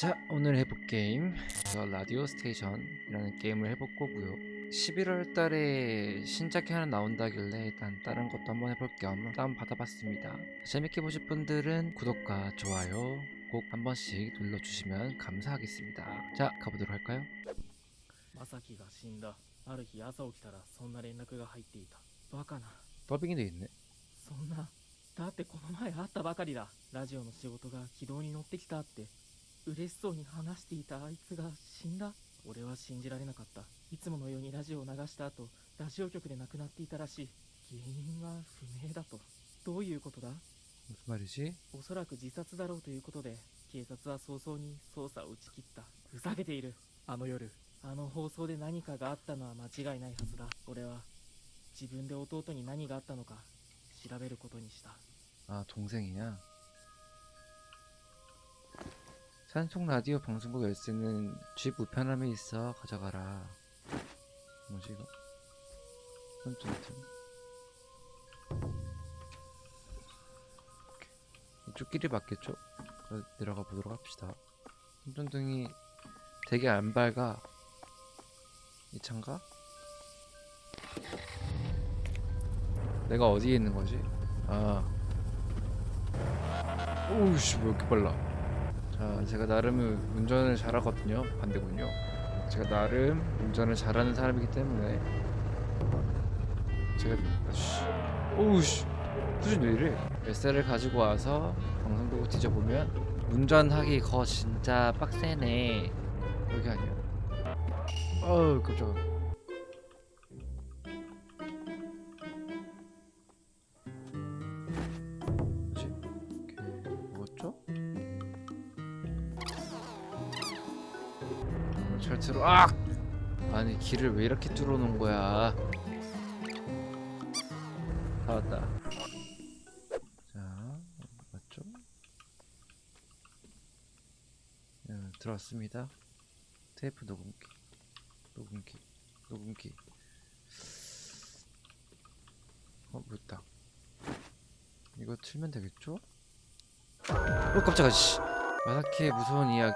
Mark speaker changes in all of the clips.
Speaker 1: 자 오늘 해볼 게임 더 라디오 스테이션이라는 게임을 해볼 거고요 11월 달에 신작이 하나 나온다길래 일단 다른 것도 한번 해볼 겸 다운 받아봤습니다 재밌게 보실 분들은 구독과 좋아요 꼭 한 번씩 눌러주시면 감사하겠습니다 자 가보도록 할까요?
Speaker 2: まさきが死んだある日朝起きたらそんな連絡が入っていたバカな
Speaker 1: 더빙이 돼 있네
Speaker 2: そんなだってこの前会ったばかりだラジオの仕事が軌道に乗ってきたって 嬉しそうに話していたあいつが死んだ俺は信じられなかったいつものようにラジオを流した後ラジオ局で亡くなっていたらしい原因は不明だとどういうことだ
Speaker 1: 무슨 말이지?
Speaker 2: おそらく自殺だろうということで警察は早々に捜査を打ち切ったふざけているあの夜あの放送で何かがあったのは間違いないはずだ俺は自分で弟に何があったのか調べることにした
Speaker 1: 아 동생이야 산속 라디오 방송국 열쇠는 집 우편함에 있어 가져가라 뭐지 이거? 손전등. 이쪽 길이 맞겠죠? 내려가 보도록 합시다 손전등이 되게 안 밝아 이 차인가? 내가 어디에 있는 거지? 아 오우씨 왜 이렇게 빨라 자 제가 나름 운전을 잘하거든요 반대군요. 제가 나름 운전을 잘하는 사람이기 때문에. 제가 아씨 오우씨 수준 왜 이래? 열쇠를 가지고 와서 방송국을 뒤져보면 운전하기 거 진짜 빡세네. 여기 아니야. 어우 깜짝아 들어 아! 아니 길을 왜 이렇게 뚫어 놓은 거야? 다 왔다. 자 맞죠? 네, 들어왔습니다. 테이프 녹음기. 녹음기. 녹음기. 어 뭐였다. 이거 틀면 되겠죠? 어 깜짝아 씨. 마사키의 무서운 이야기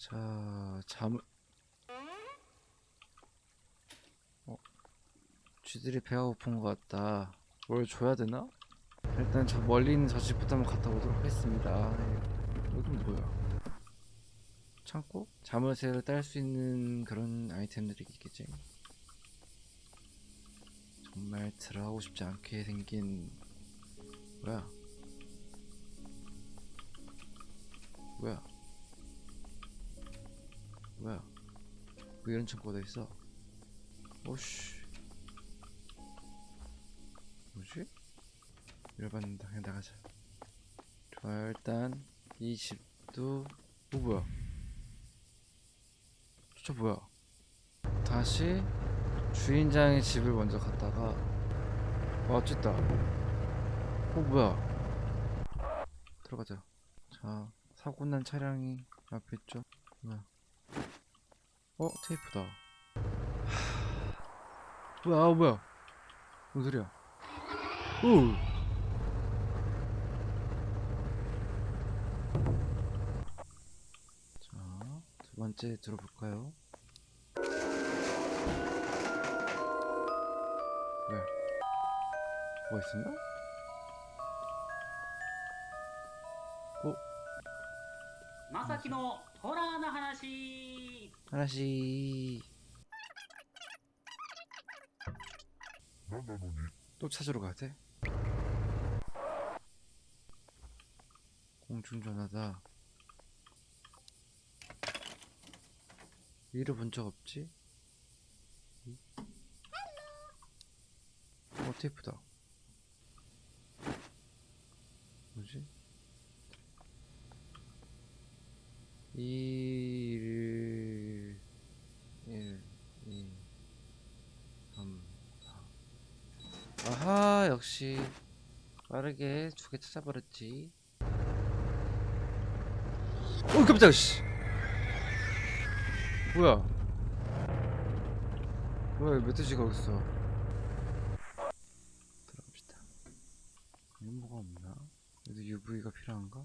Speaker 1: 자 잠을 어 쥐들이 배가 고픈 것 같다 뭘 줘야 되나? 일단 저 멀리 있는 저 집부터 한번 갔다 오도록 하겠습니다 네. 여긴 뭐야 창고? 자물쇠를 딸 수 있는 그런 아이템들이 있겠지 정말 들어가고 싶지 않게 생긴 뭐야 뭐야 뭐야? 왜 이런 창고가 다 있어? 오씨. 뭐지? 열받는다. 그냥 나가자. 좋아 일단 이 집도 어 뭐야? 저 뭐야? 다시 주인장의 집을 먼저 갔다가 와 어쨌다. 어 뭐야? 들어가자. 자 사고난 차량이 앞에 있죠? 뭐야 어? 테이프다 뭐야 아, 뭐야 뭔 소리야 우 자, 두 번째 들어볼까요? 왜? 뭐가 있었나? 어?
Speaker 3: 마사키노 보라나 하나씩
Speaker 1: 하나씩 나나노니 또 찾으러 가야 돼? 공중전화다 위로 본 적 없지? 어 테이프다 뭐지? 1 1 2 3 4 아하 역시 빠르게 두 개 찾아버렸지. 어 깜짝이야 씨. 뭐야? 뭐야 멧돼지가 어딨어? 들어갑시다. 여기 뭐가 없나? 여기도 UV가 필요한가?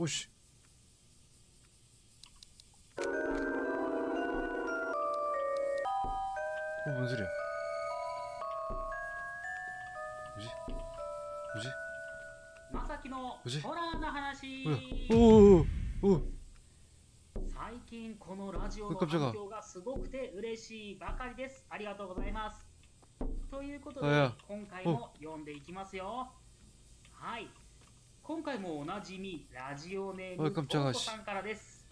Speaker 1: 오씨 어, 뭔 소리야? 뭐지? 뭐지?
Speaker 3: まさきの
Speaker 1: 無事
Speaker 3: ホラーな話
Speaker 1: 뭐야? 오오오 오.
Speaker 3: 最近このラジオの
Speaker 1: 깜짝아
Speaker 3: 反響がすごくて嬉しいばかりですありがとうございますということで
Speaker 1: あいや
Speaker 3: 今回も読んでいきますよはい 今回もおなじみラジオネー
Speaker 1: おい
Speaker 3: ムト
Speaker 1: 깜짝아
Speaker 3: ートさんからです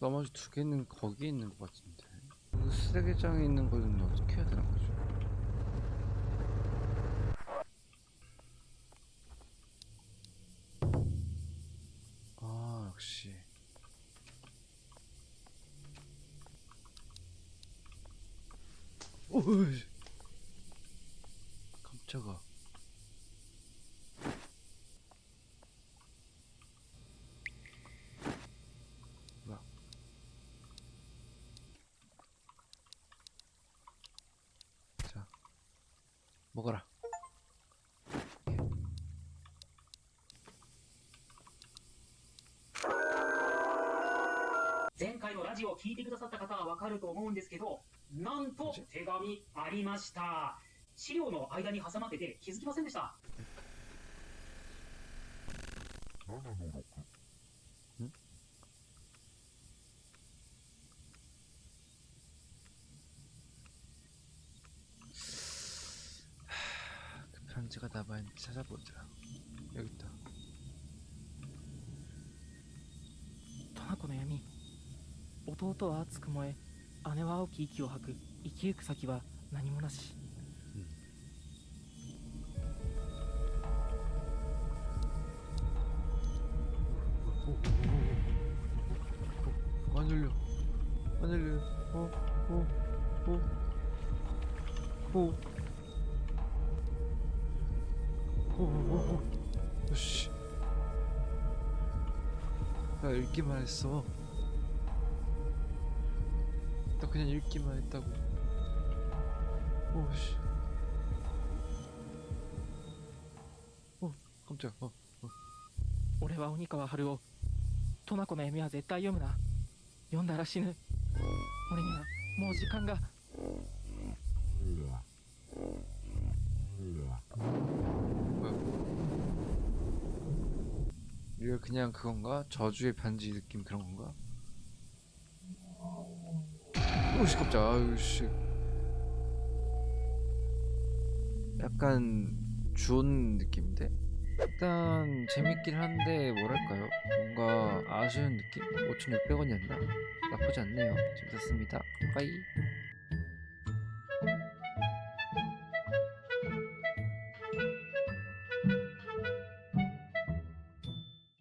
Speaker 1: 나머지 두 개는 거기 있는 것 같은데 그 쓰레기장에 있는 거는 어떻게 해야 되는 거죠? 아 역시 오이 깜짝아
Speaker 3: 前回のラジオを聞いてくださった方はわかると思うんですけどなんと手紙ありました資料の間に挟まってて気づきませんでした
Speaker 1: 그 편지가 남아있는지 찾아보자 여기 있다
Speaker 2: 弟は熱く燃え姉は青き息を吐く生きゆく先は何もなし
Speaker 1: 안 열려 안 열려 어? 어? 어? 어? 어? 어? 어? 어? 씨. 나 읽기만 했어 나 그냥 읽기만 했다고 오씨 어 깜짝 어
Speaker 2: 俺は鬼川春夫トナコの闇は絶対読むな読んだら死ぬ俺にはもう時間が
Speaker 1: 뭐야? 이거 그냥 그건가? 저주의 편지 느낌 그런 건가? 오씨 깜짝 아유 씨 약간 준 느낌인데? 일단 재밌긴 한데 뭐랄까요? 뭔가 아쉬운 느낌? 5,600원이었나? 나쁘지 않네요 재밌었습니다 빠이